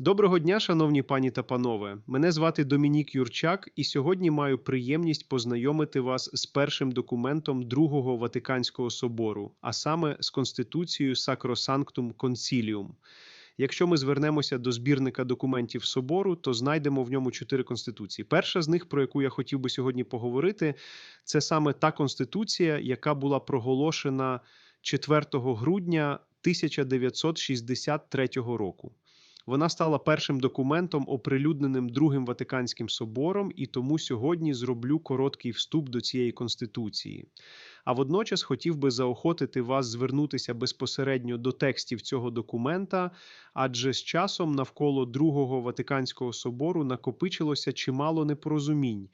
Доброго дня, шановні пані та панове. Мене звати Домінік Юрчак, і сьогодні маю приємність познайомити вас з першим документом Другого Ватиканського собору, а саме з Конституцією Sacrosanctum Concilium. Якщо ми звернемося до збірника документів собору, то знайдемо в ньому чотири конституції. Перша з них, про яку я хотів би сьогодні поговорити, це саме та конституція, яка була проголошена 4 грудня 1963 року. Вона стала першим документом, оприлюдненим Другим Ватиканським собором, і тому сьогодні зроблю короткий вступ до цієї конституції. А водночас хотів би заохотити вас звернутися безпосередньо до текстів цього документа, адже з часом навколо Другого Ватиканського собору накопичилося чимало непорозумінь.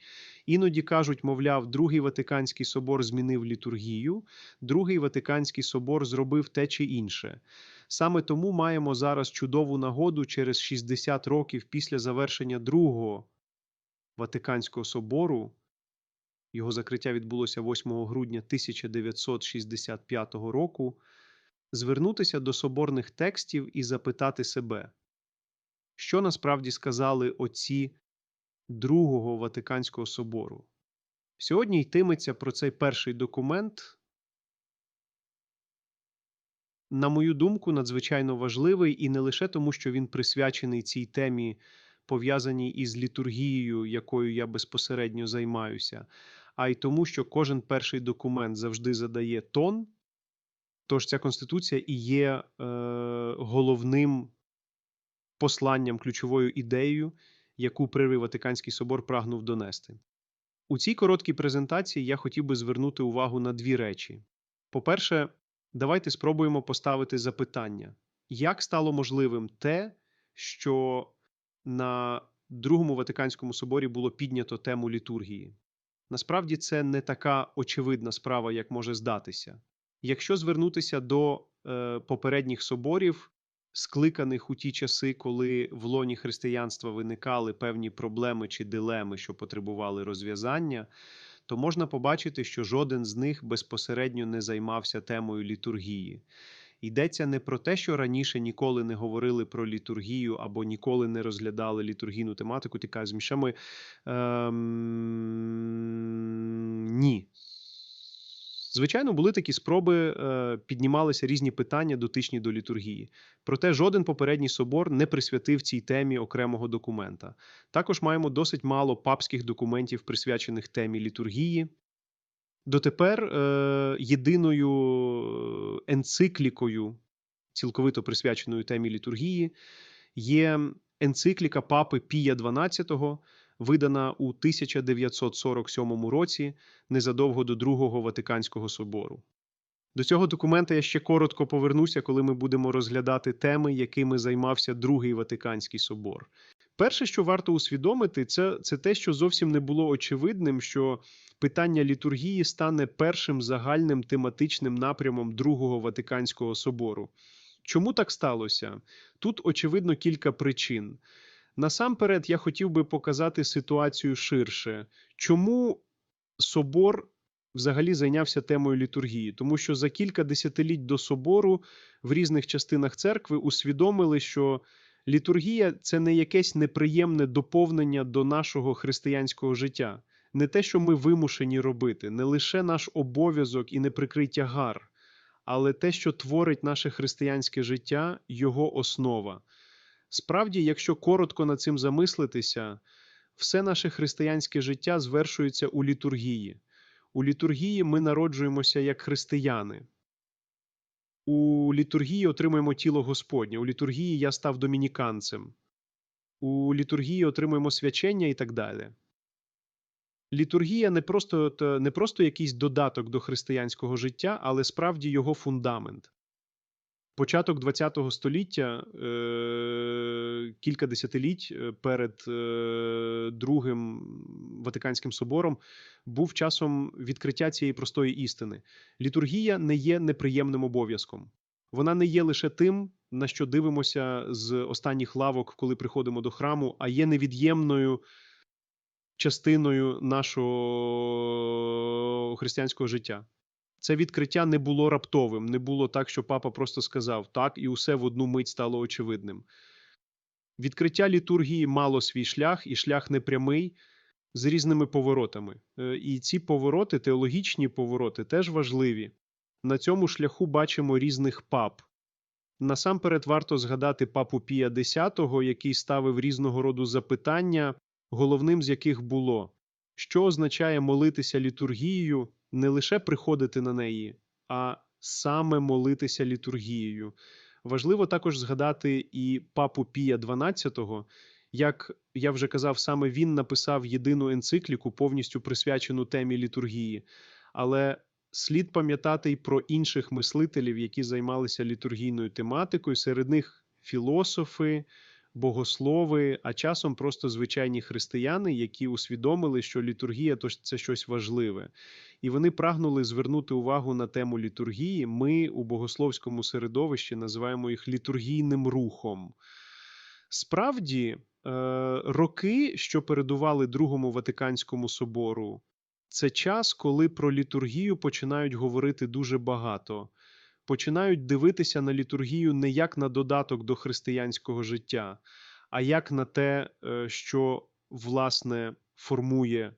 Іноді кажуть, мовляв, Другий Ватиканський собор змінив літургію, Другий Ватиканський собор зробив те чи інше. Саме тому маємо зараз чудову нагоду через 60 років після завершення Другого Ватиканського собору. Його закриття відбулося 8 грудня 1965 року. Звернутися до соборних текстів і запитати себе, що насправді сказали отці Другого Ватиканського собору. Сьогодні йтиметься про цей перший документ, на мою думку, надзвичайно важливий і не лише тому, що він присвячений цій темі, пов'язаній із літургією, якою я безпосередньо займаюся, а й тому, що кожен перший документ завжди задає тон. Тож ця конституція і є е, головним посланням, ключовою ідеєю, яку Первий Ватиканський собор прагнув донести. У цій короткій презентації я хотів би звернути увагу на дві речі. По-перше, давайте спробуємо поставити запитання, як стало можливим те, що на Другому Ватиканському соборі було піднято тему літургії. Насправді це не така очевидна справа, як може здатися. Якщо звернутися до е, попередніх соборів, скликаних у ті часи, коли в лоні християнства виникали певні проблеми чи дилеми, що потребували розв'язання, то можна побачити, що жоден з них безпосередньо не займався темою літургії. Йдеться не про те, що раніше ніколи не говорили про літургію або ніколи не розглядали літургійну тематику, така з мішами. Ем... Ні. Звичайно, були такі спроби, е, піднімалися різні питання, дотичні до літургії. Проте жоден попередній собор не присвятив цій темі окремого документа. Також маємо досить мало папських документів, присвячених темі літургії. Дотепер е, єдиною енциклікою, цілковито присвяченою темі літургії, є енцикліка папи Пія XII, видана у 1947 році, незадовго до Другого Ватиканського собору. До цього документа я ще коротко повернуся, коли ми будемо розглядати теми, якими займався Другий Ватиканський собор. Перше, що варто усвідомити, це, це те, що зовсім не було очевидним, що питання літургії стане першим загальним тематичним напрямом Другого Ватиканського собору. Чому так сталося? Тут очевидно кілька причин. Насамперед, я хотів би показати ситуацію ширше. Чому собор взагалі зайнявся темою літургії? Тому що за кілька десятиліть до собору в різних частинах церкви усвідомили, що літургія це не якесь неприємне доповнення до нашого християнського життя, не те, що ми вимушені робити, не лише наш обов'язок і неприкрий тягар, але те, що творить наше християнське життя, його основа. Справді, якщо коротко над цим замислитися, все наше християнське життя звершується у літургії. У літургії ми народжуємося як християни. У літургії отримуємо тіло Господнє. У літургії я став домініканцем. У літургії отримуємо свячення і так далі. Літургія не просто не просто якийсь додаток до християнського життя, але справді його фундамент. Початок ХХ століття, е, кілька десятиліть е, перед е, Другим Ватиканським собором, був часом відкриття цієї простої істини. Літургія не є неприємним обов'язком. Вона не є лише тим, на що дивимося з останніх лавок, коли приходимо до храму, а є невід'ємною частиною нашого християнського життя. Це відкриття не було раптовим, не було так, що папа просто сказав так, і усе в одну мить стало очевидним. Відкриття літургії мало свій шлях, і шлях непрямий з різними поворотами. Е, І ці повороти, теологічні повороти, теж важливі. На цьому шляху бачимо різних пап. Насамперед варто згадати папу Пія X, який ставив різного роду запитання, головним з яких було, що означає молитися літургією, не лише приходити на неї, а саме молитися літургією. Важливо також згадати і папу Пія XII, як я вже казав, саме він написав єдину енцикліку, повністю присвячену темі літургії. Але слід пам'ятати й про інших мислителів, які займалися літургійною тематикою. Серед них філософи, богослови, а часом просто звичайні християни, які усвідомили, що літургія то це щось важливе. І вони прагнули звернути увагу на тему літургії. Ми у богословському середовищі називаємо їх літургійним рухом. Справді, е, роки, що передували Другому Ватиканському собору, це час, коли про літургію починають говорити дуже багато. Починають дивитися на літургію не як на додаток до християнського життя, а як на те, е, що власне формує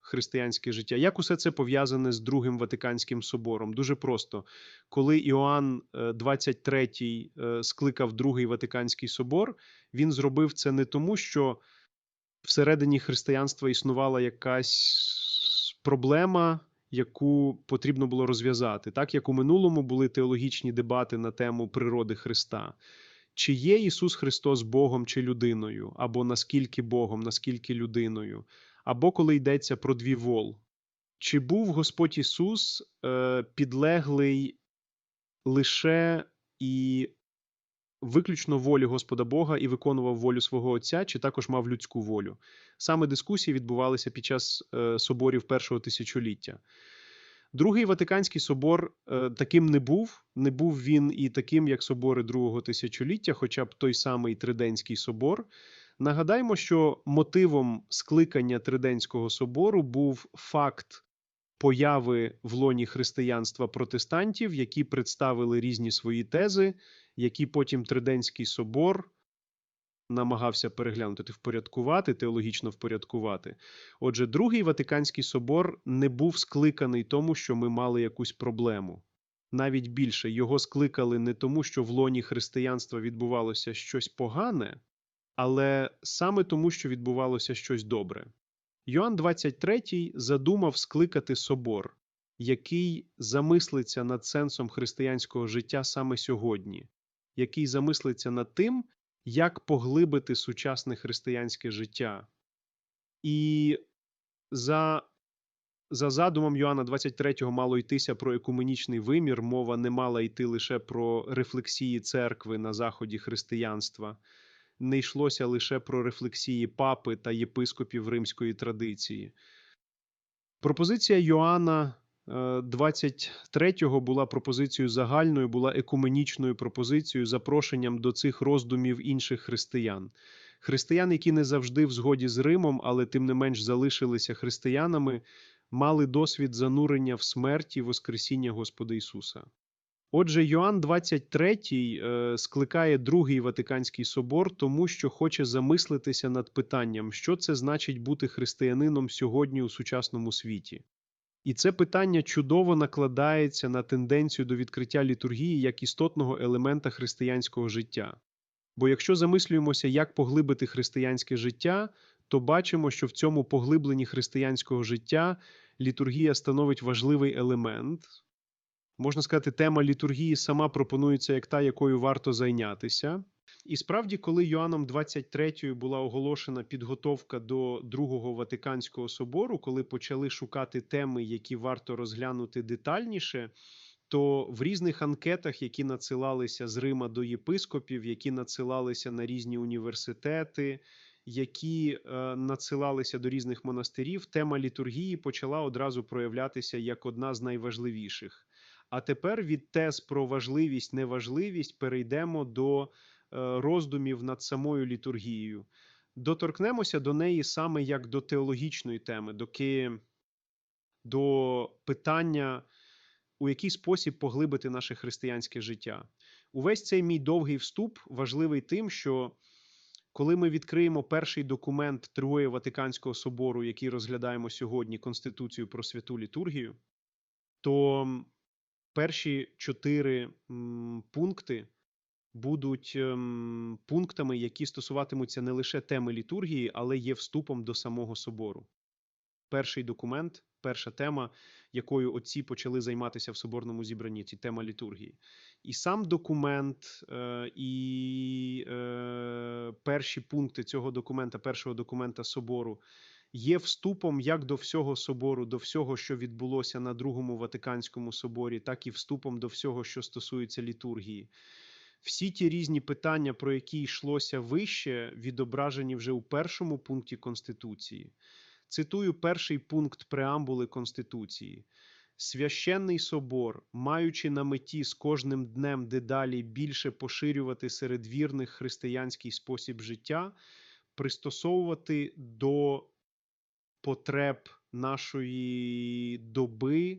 християнське життя. Як усе це пов'язане з Другим Ватиканським собором? Дуже просто. Коли Іоанн е, 23 е, скликав Другий Ватиканський собор, він зробив це не тому, що всередині християнства існувала якась проблема, яку потрібно було розв'язати, так як у минулому були теологічні дебати на тему природи Христа. Чи є Ісус Христос Богом чи людиною, або наскільки Богом, наскільки людиною, або коли йдеться про дві вол. Чи був Господь Ісус е, підлеглий лише і виключно волі Господа Бога і виконував волю свого Отця, чи також мав людську волю? Саме дискусії відбувалися під час е, соборів першого тисячоліття. Другий Ватиканський собор е, таким не був. Не був він і таким, як собори другого тисячоліття, хоча б той самий Триденський собор. Нагадаймо, що мотивом скликання Триденського собору був факт появи в лоні християнства протестантів, які представили різні свої тези, які потім Триденський собор намагався переглянути, впорядкувати, теологічно впорядкувати. Отже, Другий Ватиканський собор не був скликаний тому, що ми мали якусь проблему. Навіть більше його скликали не тому, що в лоні християнства відбувалося щось погане, але саме тому, що відбувалося щось добре. Йоанн 23 задумав скликати собор, який замислиться над сенсом християнського життя саме сьогодні, який замислиться над тим, як поглибити сучасне християнське життя. І за, за задумом Йоанна 23 мало йтися про екуменічний вимір, мова не мала йти лише про рефлексії церкви на заході християнства не йшлося лише про рефлексії папи та єпископів римської традиції. Пропозиція Йоанна 23-го була пропозицією загальною, була екуменічною пропозицією, запрошенням до цих роздумів інших християн. Християн, які не завжди в згоді з Римом, але тим не менш залишилися християнами, мали досвід занурення в смерті Воскресіння Господа Ісуса. Отже, Йоанн 23 е, скликає Другий Ватиканський собор, тому що хоче замислитися над питанням, що це значить бути християнином сьогодні у сучасному світі. І це питання чудово накладається на тенденцію до відкриття літургії як істотного елемента християнського життя. Бо якщо замислюємося, як поглибити християнське життя, то бачимо, що в цьому поглибленні християнського життя літургія становить важливий елемент. Можна сказати, тема літургії сама пропонується як та, якою варто зайнятися. І справді, коли Йоанном 23 була оголошена підготовка до Другого Ватиканського собору, коли почали шукати теми, які варто розглянути детальніше, то в різних анкетах, які надсилалися з Рима до єпископів, які надсилалися на різні університети, які е, надсилалися до різних монастирів, тема літургії почала одразу проявлятися як одна з найважливіших. А тепер від тез про важливість, неважливість перейдемо до е, роздумів над самою літургією. Доторкнемося до неї саме як до теологічної теми, доки до питання, у який спосіб поглибити наше християнське життя. Увесь цей мій довгий вступ важливий тим, що Коли ми відкриємо перший документ Троє Ватиканського собору, який розглядаємо сьогодні, Конституцію про святу літургію, то перші чотири пункти будуть ем, пунктами, які стосуватимуться не лише теми літургії, але є вступом до самого собору. Перший документ, перша тема, якою отці почали займатися в соборному зібранні, це тема літургії. І сам документ, е, і е, перші пункти цього документа, першого документа собору, є вступом як до всього собору, до всього, що відбулося на Другому Ватиканському соборі, так і вступом до всього, що стосується літургії. Всі ті різні питання, про які йшлося вище, відображені вже у першому пункті Конституції. Цитую перший пункт преамбули Конституції. Священний собор, маючи на меті з кожним днем дедалі більше поширювати серед вірних християнський спосіб життя, пристосовувати до потреб нашої доби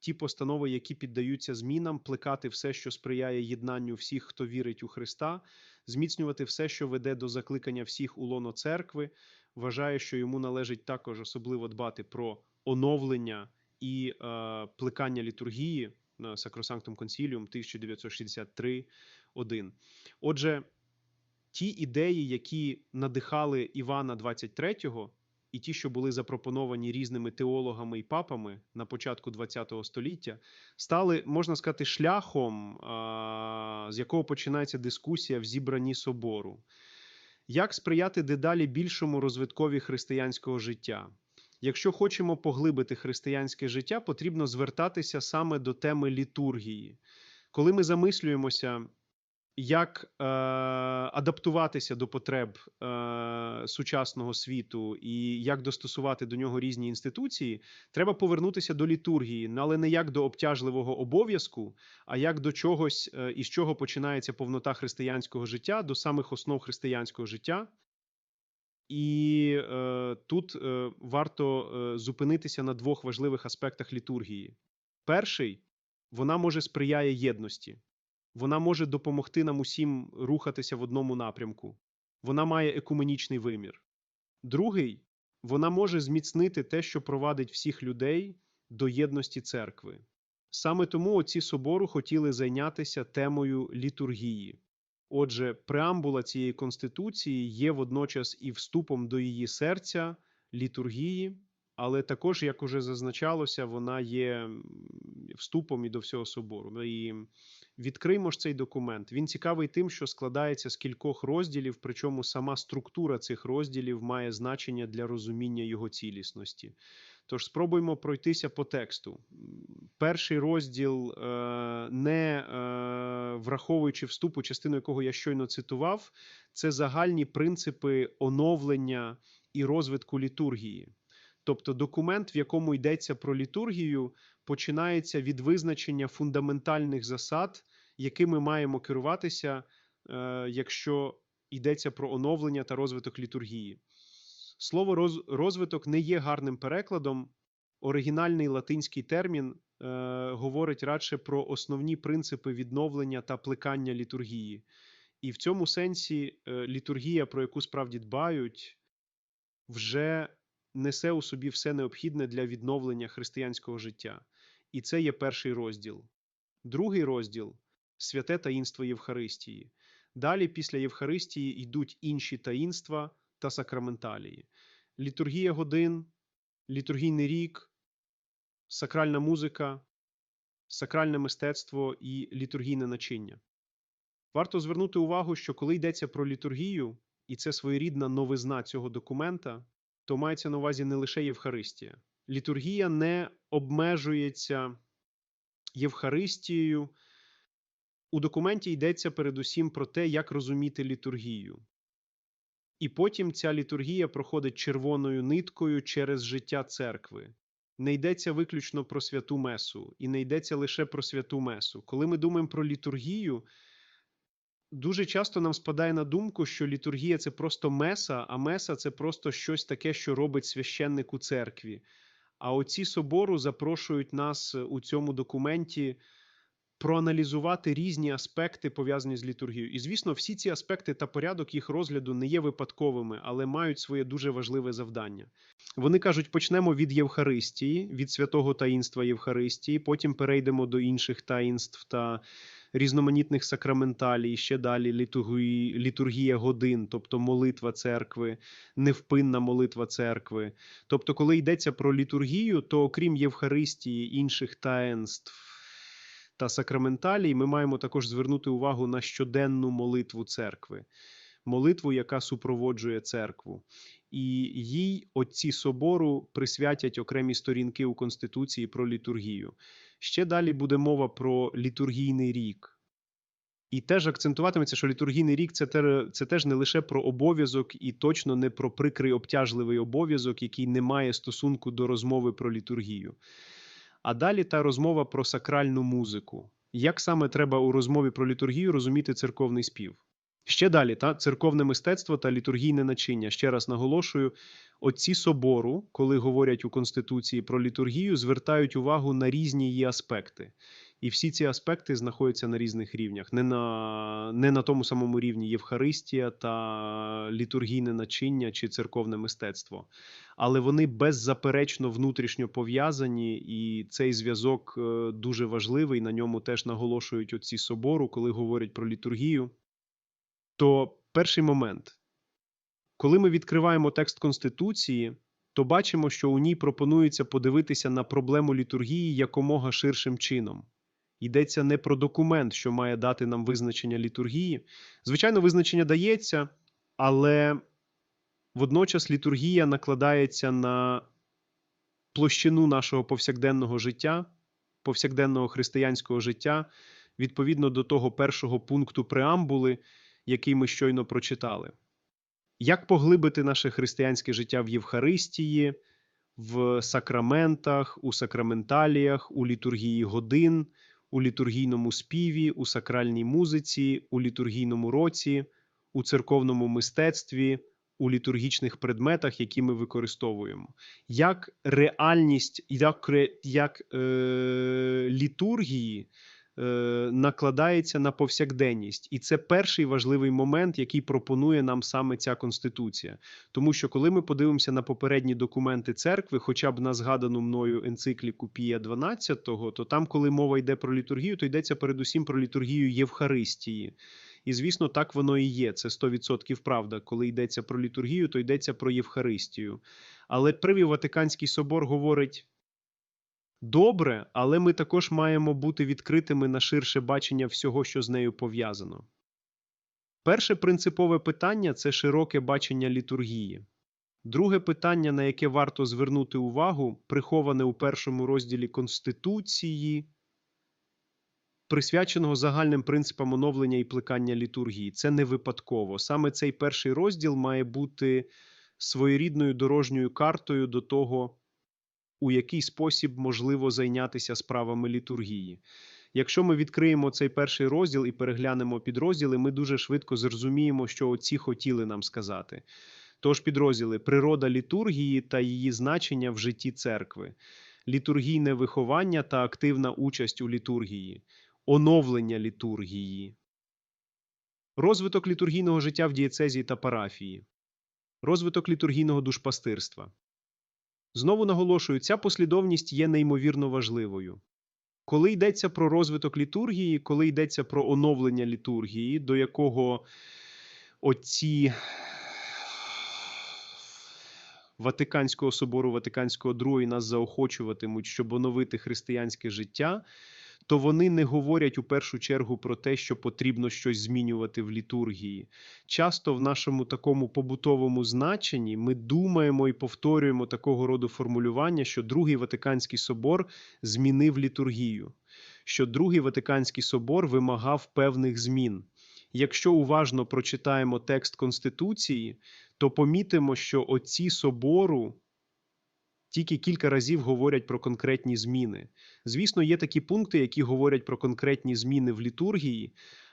ті постанови, які піддаються змінам, плекати все, що сприяє єднанню всіх, хто вірить у Христа, зміцнювати все, що веде до закликання всіх у лоно церкви. Вважає, що йому належить також особливо дбати про оновлення і е, плекання літургії на Сакросанктум Консіліум 1963.1. Отже, ті ідеї, які надихали Івана 23-го, і ті, що були запропоновані різними теологами і папами на початку ХХ століття, стали, можна сказати, шляхом, з якого починається дискусія в зібранні собору. Як сприяти дедалі більшому розвиткові християнського життя? Якщо хочемо поглибити християнське життя, потрібно звертатися саме до теми літургії. Коли ми замислюємося, як е, адаптуватися до потреб е, сучасного світу і як достосувати до нього різні інституції, треба повернутися до літургії, але не як до обтяжливого обов'язку, а як до чогось, е, із чого починається повнота християнського життя, до самих основ християнського життя. І е, тут е, варто е, зупинитися на двох важливих аспектах літургії. Перший вона може сприяє єдності, вона може допомогти нам усім рухатися в одному напрямку, вона має екуменічний вимір. Другий вона може зміцнити те, що провадить всіх людей до єдності церкви. Саме тому отці собору хотіли зайнятися темою літургії. Отже, преамбула цієї конституції є водночас і вступом до її серця, літургії, але також, як уже зазначалося, вона є вступом і до всього собору. І відкриймо ж цей документ. Він цікавий тим, що складається з кількох розділів, причому сама структура цих розділів має значення для розуміння його цілісності. Тож спробуємо пройтися по тексту. Перший розділ, е, не е, враховуючи вступу, частину якого я щойно цитував, це загальні принципи оновлення і розвитку літургії. Тобто документ, в якому йдеться про літургію, починається від визначення фундаментальних засад, якими маємо керуватися, е, якщо йдеться про оновлення та розвиток літургії. Слово розвиток не є гарним перекладом. Оригінальний латинський термін е, говорить радше про основні принципи відновлення та плекання літургії. І в цьому сенсі е, літургія, про яку справді дбають, вже несе у собі все необхідне для відновлення християнського життя. І це є перший розділ. Другий розділ святе таїнство Євхаристії. Далі, після Євхаристії, йдуть інші таїнства та сакраменталії. Літургія годин, літургійний рік, сакральна музика, сакральне мистецтво і літургійне начиння. Варто звернути увагу, що коли йдеться про літургію, і це своєрідна новизна цього документа, то мається на увазі не лише Євхаристія. Літургія не обмежується Євхаристією. У документі йдеться передусім про те, як розуміти літургію. І потім ця літургія проходить червоною ниткою через життя церкви. Не йдеться виключно про святу месу, і не йдеться лише про святу месу. Коли ми думаємо про літургію, дуже часто нам спадає на думку, що літургія це просто меса, а меса це просто щось таке, що робить священник у церкві. А оці собору запрошують нас у цьому документі проаналізувати різні аспекти, пов'язані з літургією. І, звісно, всі ці аспекти та порядок їх розгляду не є випадковими, але мають своє дуже важливе завдання. Вони кажуть: почнемо від Євхаристії, від святого таїнства Євхаристії, потім перейдемо до інших таїнств та різноманітних сакраменталій, ще далі літургії, літургія годин, тобто молитва церкви, невпинна молитва церкви. Тобто, коли йдеться про літургію, то окрім Євхаристії, інших таїнств та сакраменталій, ми маємо також звернути увагу на щоденну молитву церкви, молитву, яка супроводжує церкву. І їй отці собору присвятять окремі сторінки у Конституції про літургію. Ще далі буде мова про літургійний рік. І теж акцентуватиметься, що літургійний рік це, це теж не лише про обов'язок і точно не про прикрий обтяжливий обов'язок, який не має стосунку до розмови про літургію. А далі та розмова про сакральну музику. Як саме треба у розмові про літургію розуміти церковний спів? Ще далі, та церковне мистецтво та літургійне начиння. Ще раз наголошую, отці собору, коли говорять у Конституції про літургію, звертають увагу на різні її аспекти. І всі ці аспекти знаходяться на різних рівнях, не на, не на тому самому рівні Євхаристія та літургійне начиння чи церковне мистецтво. Але вони беззаперечно внутрішньо пов'язані, і цей зв'язок е, дуже важливий. На ньому теж наголошують отці собору, коли говорять про літургію. То перший момент, коли ми відкриваємо текст Конституції, то бачимо, що у ній пропонується подивитися на проблему літургії якомога ширшим чином. Йдеться не про документ, що має дати нам визначення літургії. Звичайно, визначення дається, але водночас літургія накладається на площину нашого повсякденного життя, повсякденного християнського життя, відповідно до того першого пункту преамбули, який ми щойно прочитали. Як поглибити наше християнське життя в Євхаристії, в сакраментах, у сакраменталіях, у літургії годин, у літургійному співі, у сакральній музиці, у літургійному році, у церковному мистецтві, у літургічних предметах, які ми використовуємо? Як реальність, як, як е, літургії накладається на повсякденність, і це перший важливий момент, який пропонує нам саме ця конституція. Тому що коли ми подивимося на попередні документи церкви, хоча б на згадану мною енцикліку Пія 12, то там, коли мова йде про літургію, то йдеться передусім про літургію Євхаристії. І, звісно, так воно і є. Це 100% правда. Коли йдеться про літургію, то йдеться про Євхаристію. Але Привій Ватиканський собор говорить. Добре, але ми також маємо бути відкритими на ширше бачення всього, що з нею пов'язано. Перше принципове питання це широке бачення літургії. Друге питання, на яке варто звернути увагу, приховане у першому розділі Конституції, присвяченого загальним принципам оновлення і плекання літургії. Це не випадково. Саме цей перший розділ має бути своєрідною дорожньою картою до того, у який спосіб можливо зайнятися справами літургії. Якщо ми відкриємо цей перший розділ і переглянемо підрозділи, ми дуже швидко зрозуміємо, що оці хотіли нам сказати. Тож підрозділи природа літургії та її значення в житті церкви, літургійне виховання та активна участь у літургії, оновлення літургії, розвиток літургійного життя в дієцезії та парафії, розвиток літургійного душпастирства. Знову наголошую, ця послідовність є неймовірно важливою. Коли йдеться про розвиток літургії, коли йдеться про оновлення літургії, до якого оці Ватиканського собору Ватиканського II нас заохочуватимуть, щоб оновити християнське життя, то вони не говорять у першу чергу про те, що потрібно щось змінювати в літургії. Часто в нашому такому побутовому значенні ми думаємо і повторюємо такого роду формулювання, що Другий Ватиканський собор змінив літургію, що Другий Ватиканський собор вимагав певних змін. Якщо уважно прочитаємо текст Конституції, то помітимо, що отці собору тільки кілька разів говорять про конкретні зміни. Звісно, є такі пункти, які говорять про конкретні зміни в літургії,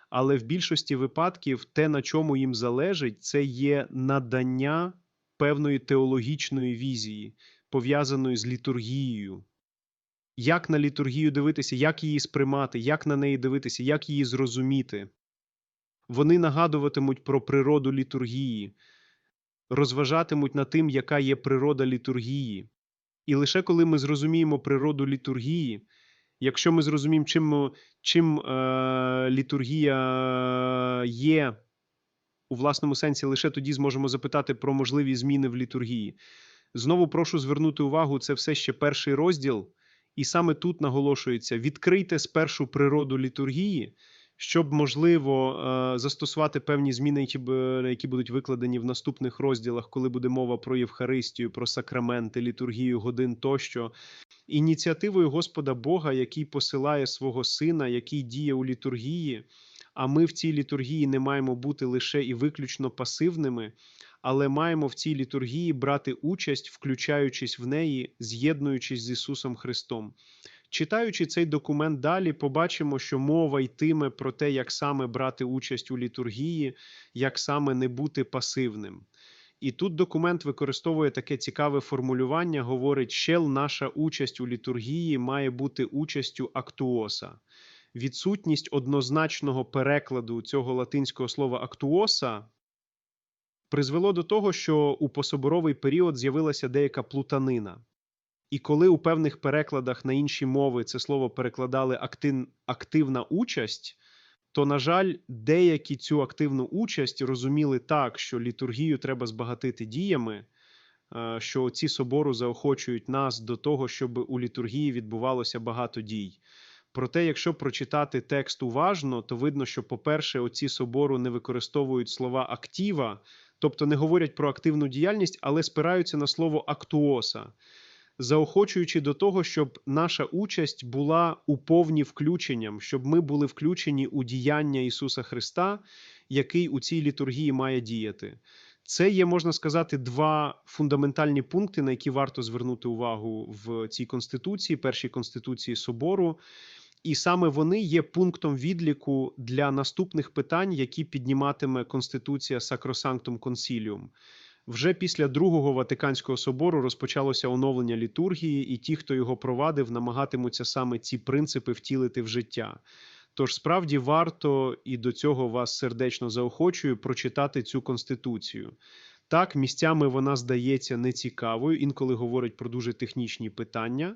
але в більшості випадків те, на чому їм залежить, це є надання певної теологічної візії, пов'язаної з літургією. як на літургію дивитися, як її сприймати, як на неї дивитися, як її зрозуміти. Вони нагадуватимуть про природу літургії, розважатимуть над тим, яка є природа літургії. І лише коли ми зрозуміємо природу літургії, якщо ми зрозуміємо, чим, чим е, літургія є у власному сенсі, лише тоді зможемо запитати про можливі зміни в літургії. Знову прошу звернути увагу, це все ще перший розділ, і саме тут наголошується: відкрийте спершу природу літургії, щоб можливо е, застосувати певні зміни, які, б- які будуть викладені в наступних розділах, коли буде мова про Євхаристію, про сакраменти, літургію годин тощо. Ініціативою Господа Бога, який посилає свого сина, який діє у літургії. А ми в цій літургії не маємо бути лише і виключно пасивними, але маємо в цій літургії брати участь, включаючись в неї, з'єднуючись з Ісусом Христом. Читаючи цей документ далі, побачимо, що мова йтиме про те, як саме брати участь у літургії, як саме не бути пасивним. І тут документ використовує таке цікаве формулювання, говорить, щел наша участь у літургії має бути участю актуоса. Відсутність однозначного перекладу цього латинського слова актуоса призвело до того, що у пособоровий період з'явилася деяка плутанина. І коли у певних перекладах на інші мови це слово перекладали актин, активна участь, то, на жаль, деякі цю активну участь розуміли так, що літургію треба збагатити діями, е, що ці собору заохочують нас до того, щоб у літургії відбувалося багато дій. Проте, якщо прочитати текст уважно, то видно, що, по-перше, оці собору не використовують слова актива, тобто не говорять про активну діяльність, але спираються на слово актуоса, заохочуючи до того, щоб наша участь була у повні включенням, щоб ми були включені у діяння Ісуса Христа, який у цій літургії має діяти. Це є, можна сказати, два фундаментальні пункти, на які варто звернути увагу в цій конституції, першій конституції собору. І саме вони є пунктом відліку для наступних питань, які підніматиме Конституція Sacrosanctum Concilium. Вже після Другого Ватиканського собору розпочалося оновлення літургії, і ті, хто його провадив, намагатимуться саме ці принципи втілити в життя. Тож справді варто і до цього вас сердечно заохочую прочитати цю конституцію. Так, місцями вона здається нецікавою, інколи говорить про дуже технічні питання,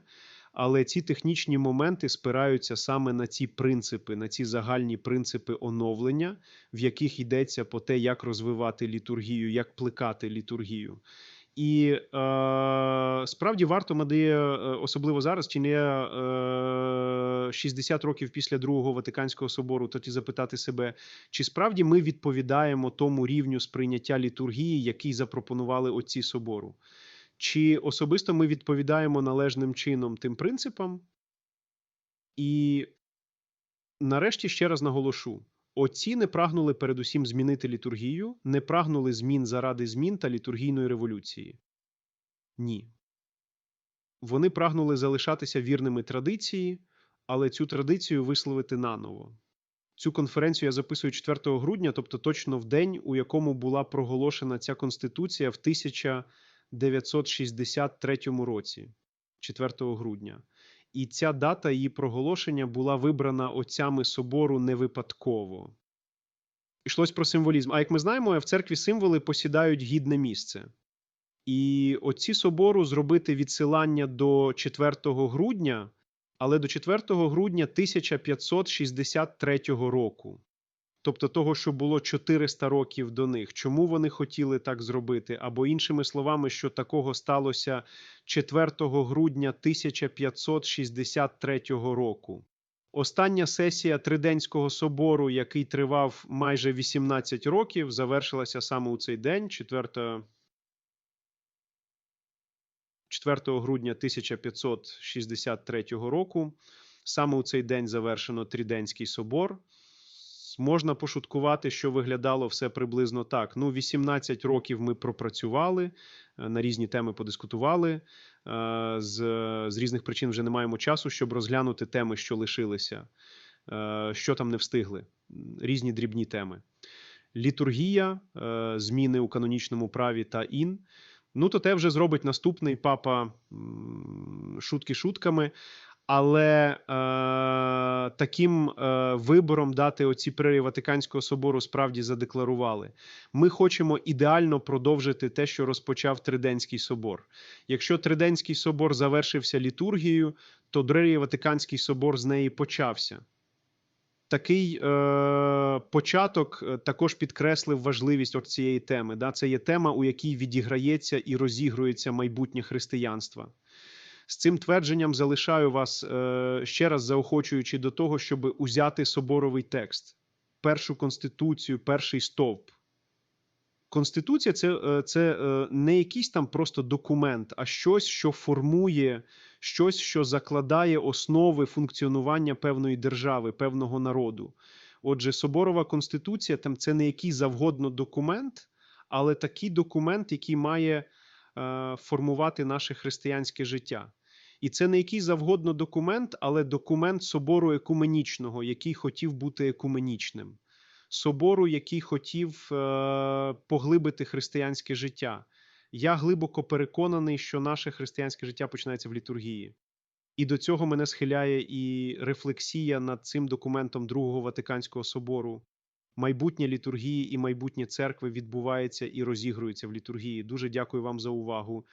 але ці технічні моменти спираються саме на ці принципи, на ці загальні принципи оновлення, в яких йдеться по те, як розвивати літургію, як плекати літургію. І е, справді варто Мадея, е, особливо зараз, чи не е, 60 років після Другого Ватиканського собору, тоді запитати себе, чи справді ми відповідаємо тому рівню сприйняття літургії, який запропонували отці собору? Чи особисто ми відповідаємо належним чином тим принципам? І нарешті ще раз наголошу: отці не прагнули передусім змінити літургію, не прагнули змін заради змін та літургійної революції. Ні. Вони прагнули залишатися вірними традиції, але цю традицію висловити наново. Цю конференцію я записую 4 грудня, тобто точно в день, у якому була проголошена ця конституція в 1963 році, 4 грудня. І ця дата її проголошення була вибрана отцями собору не випадково. Йшлось про символізм. А як ми знаємо, в церкві символи посідають гідне місце. І отці собору зробити відсилання до 4 грудня, але до 4 грудня 1563 року. Тобто того, що було 400 років до них. Чому вони хотіли так зробити? Або іншими словами, що такого сталося 4 грудня 1563 року. Остання сесія Триденського собору, який тривав майже 18 років, завершилася саме у цей день, 4 4 грудня 1563 року. Саме у цей день завершено Триденський собор. Можна пошуткувати, що виглядало все приблизно так. Ну, 18 років ми пропрацювали, е, на різні теми подискутували. Е, З, з різних причин вже не маємо часу, щоб розглянути теми, що лишилися, Е, що там не встигли. Різні дрібні теми. Літургія, зміни у канонічному праві та ін. Ну, то те вже зробить наступний папа шутки шутками. Але е, таким е, вибором дати оці прерії Ватиканського собору справді задекларували. Ми хочемо ідеально продовжити те, що розпочав Триденський собор. Якщо Триденський собор завершився літургією, то Древній Ватиканський собор з неї почався. Такий е, початок е, також підкреслив важливість цієї теми. Да? Це є тема, у якій відіграється і розігрується майбутнє християнства. З цим твердженням залишаю вас е, ще раз заохочуючи до того, щоб узяти соборовий текст, першу конституцію, перший стовп. Конституція це, е, це е, не якийсь там просто документ, а щось, що формує, щось, що закладає основи функціонування певної держави, певного народу. Отже, Соборова Конституція там це не який завгодно документ, але такий документ, який має формувати наше християнське життя. І це не який завгодно документ, але документ собору екуменічного, який хотів бути екуменічним собору, який хотів е, поглибити християнське життя. Я глибоко переконаний, що наше християнське життя починається в літургії. І до цього мене схиляє і рефлексія над цим документом Другого Ватиканського собору. Майбутнє літургії і майбутнє церкви відбувається і розігрується в літургії. Дуже дякую вам за увагу.